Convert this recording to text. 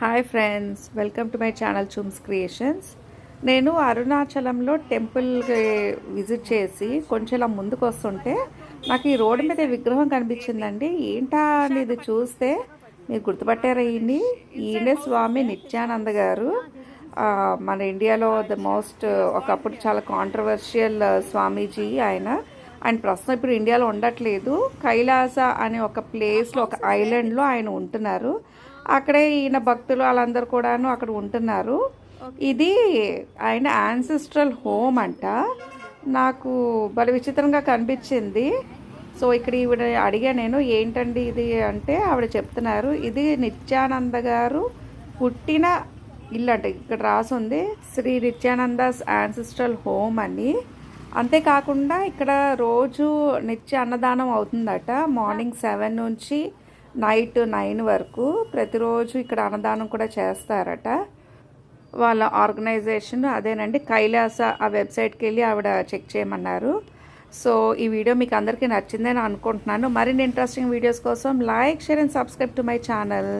Hi friends welcome to my channel Chooms Creations. నేను అరుణాచలంలో టెంపుల్కి విజిట్ చేసి కొంచెం ముందుకు వస్తుంటే నాకు ఈ రోడ్డు మీద విగ్రహం కనిపించిందండి. ఏంటా అని ఇది చూస్తే మీరు గుర్తుపట్టారా ఈయన్ని? ఈయనే స్వామి నిత్యానంద గారు. మన ఇండియాలో ద మోస్ట్ ఒకప్పుడు చాలా కాంట్రవర్షియల్ uh, స్వామీజీ ఆయన. ఆయన ప్రస్తుతం ఇప్పుడు ఇండియాలో ఉండట్లేదు. కైలాస అనే ఒక ప్లేస్లో ఒక ఐలాండ్లో ఆయన ఉంటున్నారు. అక్కడే ఈయన భక్తులు వాళ్ళందరూ కూడాను అక్కడ ఉంటున్నారు. ఇది ఆయన యాన్సిస్ట్రల్ హోమ్ అంట. నాకు భలే విచిత్రంగా కనిపించింది. సో ఇక్కడ ఈవిడ అడిగా నేను ఏంటండి ఇది? అంటే ఆవిడ చెప్తున్నారు ఇది నిత్యానంద గారు పుట్టిన ఇల్లు అంట ఇక్కడ రాసుంది శ్రీ నిత్యానందాస్ యాన్సిస్ట్రల్ హోమ్ అని. అంతేకాకుండా ఇక్కడ రోజు నిత్య అన్నదానం అవుతుందట మార్నింగ్ సెవెన్ నుంచి నైట్ నైన్ వరకు ప్రతిరోజు ఇక్కడ అన్నదానం కూడా చేస్తారట. వాళ్ళ ఆర్గనైజేషన్ అదేనండి కైలాస ఆ వెబ్సైట్కి వెళ్ళి ఆవిడ చెక్ చేయమన్నారు. సో ఈ వీడియో మీకు అందరికీ నచ్చిందని అనుకుంటున్నాను. మరిన్ని ఇంట్రెస్టింగ్ వీడియోస్ కోసం like share and subscribe to my channel.